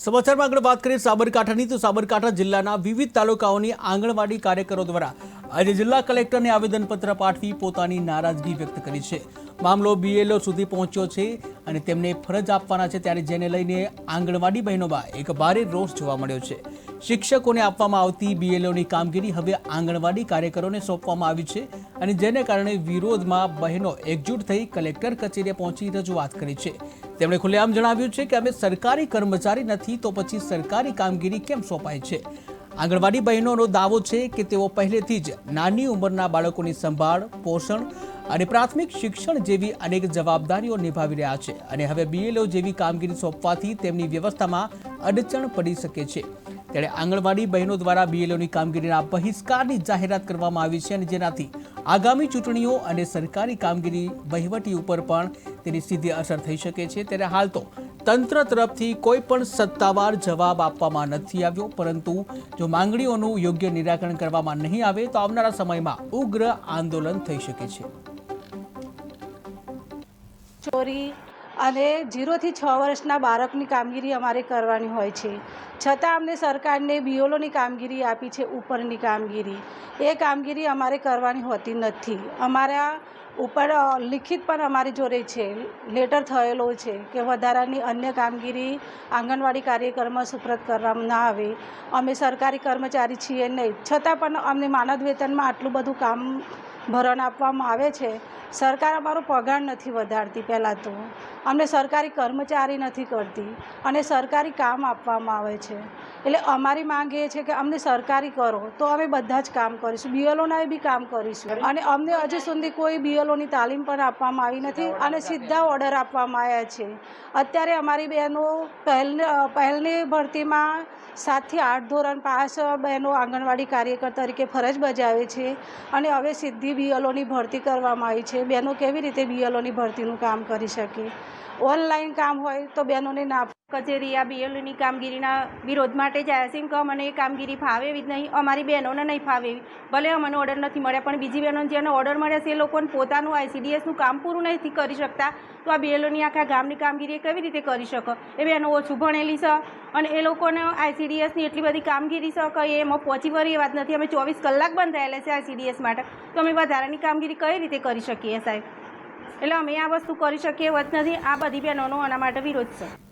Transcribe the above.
સમાચારમાં આગળ વાત કરીએ સાબરકાંઠાની, તો સાબરકાંઠા જિલ્લાના વિવિધ તાલુકાઓની આંગણવાડી કાર્યકરો દ્વારા આજે જિલ્લા કલેક્ટરને આવેદનપત્ર પાઠવી પોતાની નારાજગી વ્યક્ત કરી છે. મામલો બીએલઓ સુધી પહોંચ્યો છે અને તેમને ફરજ આપવાના છે. ત્યારે જેને લઈને આંગણવાડી બહેનોમાં એક ભારે રોષ જોવા મળ્યો છે. શિક્ષકોને આપવામાં આવતી બીએલઓની કામગીરી હવે આંગણવાડી કાર્યકરોને સોંપવામાં આવી છે અને જેને કારણે વિરોધમાં બહેનો એકજૂટ થઈ કલેક્ટર કચેરીએ પહોંચી રજૂઆત કરી છે. તેમણે ખુલ્લેઆમ જણાવ્યું છે કે અમે સરકારી કર્મચારી નથી તો પછી સરકારી કામગીરી કેમ સોંપાય છે? આંગણવાડી બહેનોનો દાવો છે કે તેઓ પહેલેથી જ નાની ઉંમરના બાળકોની સંભાળ, પોષણ અને પ્રાથમિક શિક્ષણ જેવી અનેક જવાબદારીઓ નિભાવી રહ્યા છે અને હવે બીએલઓ જેવી કામગીરી સોંપવાથી તેમની વ્યવસ્થામાં અડચણ પડી શકે છે. ત્યારે આંગણવાડી બહેનો દ્વારા બીએલઓની કામગીરીના બહિષ્કારની જાહેરાત કરવામાં આવી છે અને જેનાથી આગામી ચૂંટણીઓ અને સરકારી કામગીરી વહીવટી ઉપર પણ તેની સીધી અસર થઈ શકે છે. ત્યારે હાલ તો તંત્ર તરફથી કોઈ પણ સત્તાવાર જવાબ આપવામાં નથી આવ્યો, પરંતુ જો માંગણીઓનું યોગ્ય નિરાકરણ કરવામાં નહીં આવે તો આવનારા સમયમાં ઉગ્ર આંદોલન થઈ શકે છે. ચોરી અને જીરોથી છ વર્ષના બાળકની કામગીરી અમારે કરવાની હોય છે. છતાં અમને સરકારને બીઓલોની કામગીરી આપી છે, ઉપરની કામગીરી. એ કામગીરી અમારે કરવાની હોતી નથી. અમારા ઉપર લિખિત પણ અમારી જોડે છે. લેટર થયેલો છે કે વધારાની અન્ય કામગીરી આંગણવાડી કાર્યક્રમમાં સુપ્રત કરવામાં ના આવે. અમે સરકારી કર્મચારી છીએ નહીં. છતાં પણ અમને માનદ વેતનમાં આટલું બધું કામ ભરણ આપવામાં આવે છે. સરકાર અમારો પગાર નથી વધારતી પહેલાં તો. અમને સરકારી કર્મચારી નથી કરતી અને સરકારી કામ આપવામાં આવે છે. એટલે અમારી માંગ એ છે કે અમને સરકારી કરો, તો અમે બધા જ કામ કરીશું. બીએલઓના બી કામ કરીશું. અને અમને હજુ સુધી કોઈ બીએલઓની તાલીમ પણ આપવામાં આવી નથી અને સીધા ઓર્ડર આપવામાં આવ્યા છે. અત્યારે અમારી બહેનો પહેલ પહેલની ભરતીમાં સાતથી આઠ ધોરણ પાસ બહેનો આંગણવાડી કાર્યકર તરીકે ફરજ બજાવે છે અને હવે સીધી બીએલઓની ભરતી કરવામાં આવી છે. બહેનો કેવી રીતે બીએલઓની ભરતીનું કામ કરી શકે? ઓનલાઈન કામ હોય તો બહેનોને ના કચેરી આ બીએલની કામગીરીના વિરોધ માટે જ આવ્યા છે. કે અમને એ કામગીરી ફાવે એવી જ નહીં. અમારી બહેનોને નહીં ફાવે એવી. ભલે અમને ઓર્ડર નથી મળ્યા, પણ બીજી બહેનોને જેને ઓર્ડર મળ્યા છે, એ લોકોને પોતાનું આઈસીડીએસનું કામ પૂરું નથી કરી શકતા. તો આ બીએલઓની આખા ગામની કામગીરી કેવી રીતે કરી શકો? એ બહેનો ઓછું ભણેલી છે અને એ લોકોને આઈસીડીએસની એટલી બધી કામગીરી છે કે એમાં પહોંચી વળી એ વાત નથી. અમે ચોવીસ કલાક બંધ રહેલા છે આઈસીડીએસ માટે. તો અમે વધારાની કામગીરી કઈ રીતે કરી શકીએ સાહેબ? એટલે અમે આ વસ્તુ કરી શકીએ જ નથી. આ બધી બહેનોનો આના માટે વિરોધ છે.